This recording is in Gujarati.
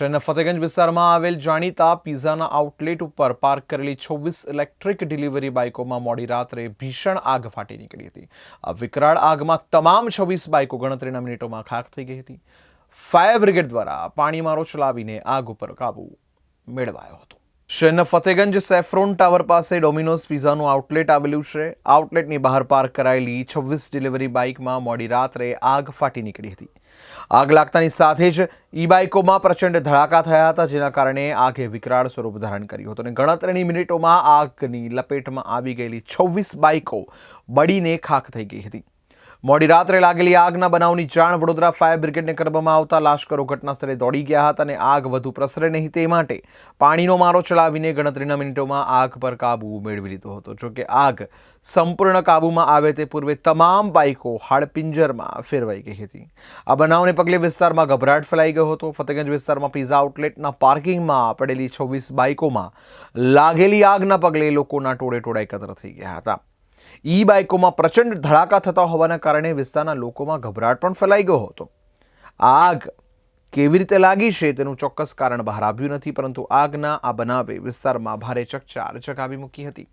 શહેરના ફતેગંજ વિસ્તારમાં આવેલ જાણીતા પિઝાના આઉટલેટ ઉપર પાર્ક કરેલી છવ્વીસ ઇલેક્ટ્રિક ડિલિવરી બાઇકોમાં મોડી રાત્રે ભીષણ આગ ફાટી નીકળી હતી. આ વિકરાળ આગમાં તમામ છવ્વીસ બાઇકો ગણતરીના મિનિટોમાં ખાખ થઈ ગઈ હતી. ફાયર બ્રિગેડ દ્વારા પાણીમારો ચલાવીને આગ ઉપર કાબુ મેળવાયો હતો. શહેરના ફતેગંજ સેફ્રોન ટાવર પાસે ડોમિનોઝ પિઝાનું આઉટલેટ આવેલું છે. આઉટલેટની બહાર પાર્ક કરાયેલી છવ્વીસ ડિલિવરી બાઇકમાં મોડી રાત્રે આગ ફાટી નીકળી હતી. આગ લાગતાની સાથે જ ઈ બાઇકોમાં પ્રચંડ ધડાકા થયા હતા, જેના કારણે આગે વિકરાળ સ્વરૂપ ધારણ કર્યું હતું. અને ગણતરીની મિનિટોમાં આગની લપેટમાં આવી ગયેલી છવ્વીસ બાઇકો બળીને ખાખ થઈ ગઈ હતી. મોડી રાત્રે લાગેલી આગના બનાવની જાણ વડોદરા ફાયર બ્રિગેડને કરવામાં આવતા લાશ્કરો ઘટના સ્થળે દોડી ગયા હતા અને આગ વધુ પ્રસરે નહીં તે માટે પાણીનો મારો ચલાવીને ગણતરીના મિનિટોમાં આગ પર કાબુ મેળવી લીધો હતો. જોકે આગ સંપૂર્ણ કાબૂમાં આવે તે પૂર્વે તમામ બાઇકો હાડપિંજરમાં ફેરવાઈ ગઈ હતી. આ બનાવને પગલે વિસ્તારમાં ગભરાટ ફેલાઈ ગયો હતો. ફતેગંજ વિસ્તારમાં પિઝા આઉટલેટના પાર્કિંગમાં પડેલી છવ્વીસ બાઇકોમાં લાગેલી આગના પગલે લોકોના ટોળે ટોળા એકત્ર થઈ ગયા હતા. ઈ બાઇકોમાં પ્રચંડ ધડાકા થતા હોવાના કારણે વિસ્તારના લોકોમાં ગભરાટ પણ ફેલાઈ ગયો હતો. આગ કેવી રીતે લાગી છે તેનું ચોક્કસ કારણ બહાર આવ્યું નથી, પરંતુ આગના આ બનાવે વિસ્તારમાં ભારે ચકચાર ચકાવી મૂકી હતી.